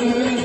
Amen.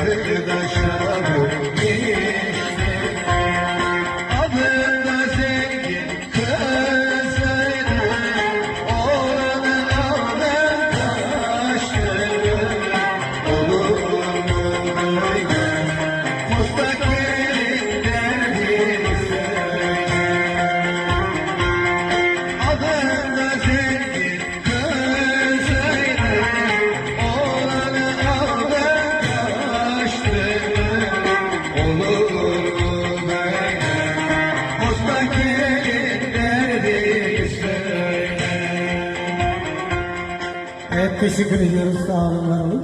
Arkadaşlar. Çok teşekkür ediyoruz. Sağ olun, var olun.